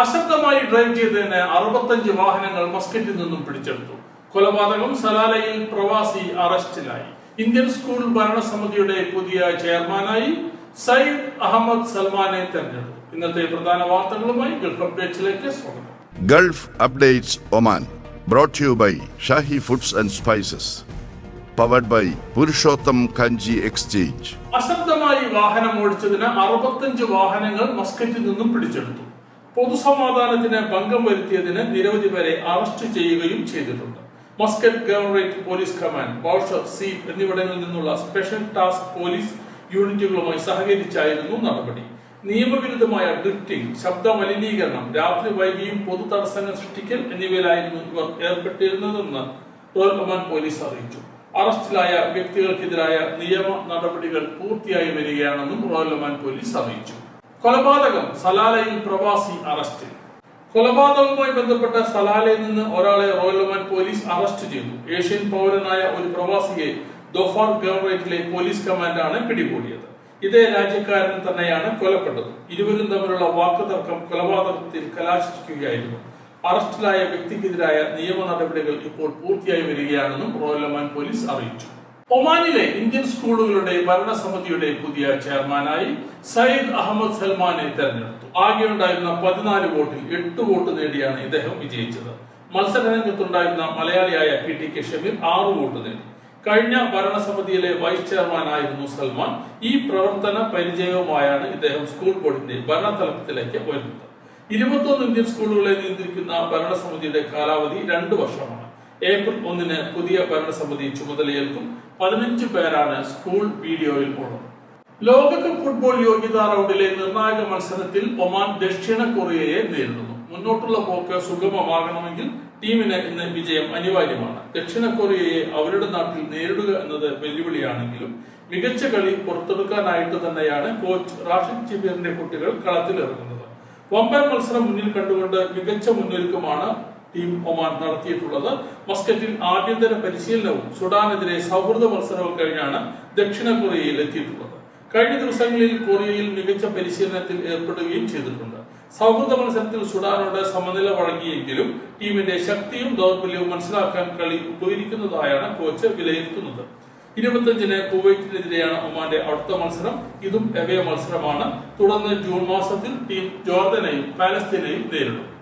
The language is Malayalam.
അശബ്ദമായി ഡ്രൈവ് ചെയ്തതിന് അറുപത്തഞ്ച് വാഹനങ്ങൾ മസ്കറ്റിൽ നിന്നും പിടിച്ചെടുത്തു. കൊലപാതകം സലാലയിൽ പ്രവാസി അറസ്റ്റിലായി. ഇന്ത്യൻ സ്കൂൾ ഭരണസമിതിയുടെ പുതിയ ചെയർമാനായി സയ്യിദ് അഹമ്മദ് സൽമാനെ തെരഞ്ഞെടുത്തു. ഇന്നത്തെ പ്രധാന വാർത്തകളുമായി ഗൾഫ് അപ്ഡേറ്റ്സിലേക്ക് സ്വാഗതം. Gulf updates Oman brought you by Shahi foods and spices powered by Purushottam Kanji exchange അശബ്ദമായി വാഹനം ഓടിച്ചതിന് അറുപത്തഞ്ച് വാഹനങ്ങൾ മസ്കറ്റിൽ നിന്നും പിടിച്ചെടുത്തു. പൊതുസമാധാനത്തിന് ഭംഗം വരുത്തിയതിന് നിരവധി പേരെ അറസ്റ്റ് ചെയ്യുകയും ചെയ്തിട്ടുണ്ട്. Muscat governorate police command Bausher C എന്നിവിടങ്ങളിൽ നിന്നുള്ള സ്പെഷ്യൽ ടാസ്ക് പോലീസ് യൂണിറ്റുകളുമായി സഹകരിച്ചായിരുന്നു നടപടി. നിയമവിരുദ്ധമായ ഡ്രിഫ്റ്റിംഗ് ശബ്ദ മലിനീകരണം രാത്രി വൈകിയും പൊതു തടസ്സങ്ങൾ സൃഷ്ടിക്കൽ എന്നിവയിലായിരുന്നു ഇവർ ഏർപ്പെട്ടിരുന്നതെന്ന് റോയൽ കമാൻഡ് പോലീസ് അറിയിച്ചു. അറസ്റ്റിലായ വ്യക്തികൾക്കെതിരായ നിയമ നടപടികൾ പൂർത്തിയായി വരികയാണെന്നും റോയൽ ഒമാൻ പോലീസ് അറിയിച്ചു. കൊലപാതകം സലാലയിൽ പ്രവാസി അറസ്റ്റ്. കൊലപാതകവുമായി ബന്ധപ്പെട്ട സലാലയിൽ നിന്ന് ഒരാളെ റോയൽ ഒമാൻ പോലീസ് അറസ്റ്റ് ചെയ്തു. ഏഷ്യൻ പൗരനായ ഒരു പ്രവാസിയെ ദോഫാർ ഗവർണറേറ്റിലെ പോലീസ് കമാൻഡാണ് പിടികൂടിയത്. ഇതേ രാജ്യക്കാരൻ തന്നെയാണ് കൊലപ്പെട്ടത് ഇരുവരും തമ്മിലുള്ള വാക്കുതർക്കം കൊലപാതകത്തിൽ കലാശിക്കുകയായിരുന്നു അറസ്റ്റിലായ വ്യക്തിക്കെതിരായ നിയമ നടപടികൾ ഇപ്പോൾ പൂർത്തിയായി വരികയാണെന്നും റോയൽ ഒമാൻ പോലീസ് അറിയിച്ചു. ഒമാനിലെ ഇന്ത്യൻ സ്കൂളുകളുടെ ഭരണസമിതിയുടെ പുതിയ ചെയർമാനായി സയ്യിദ് അഹമ്മദ് സൽമാനെ തെരഞ്ഞെടുത്തു. ആകെ ഉണ്ടായിരുന്ന പതിനാല് വോട്ടിൽ എട്ട് വോട്ട് നേടിയാണ് ഇദ്ദേഹം വിജയിച്ചത്. മത്സരരംഗത്തുണ്ടായിരുന്ന മലയാളിയായ പി ടി കെ ഷമീർ ആറ് വോട്ട് നേടി. കഴിഞ്ഞ ഭരണസമിതിയിലെ വൈസ് ചെയർമാനായിരുന്നു സൽമാൻ. ഈ പ്രവർത്തന പരിചയവുമായാണ് ഇദ്ദേഹം സ്കൂൾ ബോർഡിന്റെ ഭരണതലത്തിലേക്ക് വരുന്നത്. ഇരുപത്തൊന്ന് ഇന്ത്യൻ സ്കൂളുകളെ നിയന്ത്രിക്കുന്ന ഭരണസമിതിയുടെ കാലാവധി രണ്ട് വർഷമാണ്. ഏപ്രിൽ ഒന്നിന് പുതിയ ഭരണസമിതി ചുമതലയേൽക്കും. പതിനഞ്ച് പേരാണ് സ്കൂൾ വീഡിയോയിൽ ഉള്ളത്. ലോകകപ്പ് ഫുട്ബോൾ യോഗ്യതാ റൗണ്ടിലെ നിർണായക മത്സരത്തിൽ ഒമാൻ ദക്ഷിണ കൊറിയയെ നേരിടുന്നു. മുന്നോട്ടുള്ള പോക്ക് സുഗമമാകണമെങ്കിൽ ടീമിന് ഇന്ന് വിജയം അനിവാര്യമാണ്. ദക്ഷിണ കൊറിയയെ അവരുടെ നാട്ടിൽ നേരിടുക എന്നത് വെല്ലുവിളിയാണെങ്കിലും മികച്ച കളി പുറത്തെടുക്കാനായിട്ട് തന്നെയാണ് കോച്ച് റാഷിദ് ചിബീറിന്റെ കുട്ടികൾ കളത്തിലിറങ്ങുന്നത്. വമ്പൻ മത്സരം മുന്നിൽ കണ്ടുകൊണ്ട് മികച്ച മുന്നൊരുക്കമാണ് ടീം ഒമാൻ നടത്തിയിട്ടുള്ളത്. മസ്കറ്റിൽ ആഭ്യന്തര പരിശീലനവും സുഡാനെതിരെ സൗഹൃദ മത്സരവും കഴിഞ്ഞാണ് ദക്ഷിണ കൊറിയയിൽ എത്തിയിട്ടുള്ളത്. കഴിഞ്ഞ ദിവസങ്ങളിൽ കൊറിയയിൽ മികച്ച പരിശീലനത്തിൽ ഏർപ്പെടുകയും ചെയ്തിട്ടുണ്ട്. സൗഹൃദ മത്സരത്തിൽ സുഡാനോട് സമനില വഴങ്ങിയെങ്കിലും ടീമിന്റെ ശക്തിയും ദൗർബല്യവും മനസ്സിലാക്കാൻ കളി ഉപകരിക്കുന്നതായാണ് കോച്ച് വിലയിരുത്തുന്നത്. ഇരുപത്തഞ്ചിന് കുവൈറ്റിനെതിരെയാണ് ഒമാന്റെ അടുത്ത മത്സരം. ഇതും എവേ മത്സരമാണ്. തുടർന്ന് ജൂൺ മാസത്തിൽ ടീം ജോർദനെയും പാലസ്തീനെയും നേരിടും.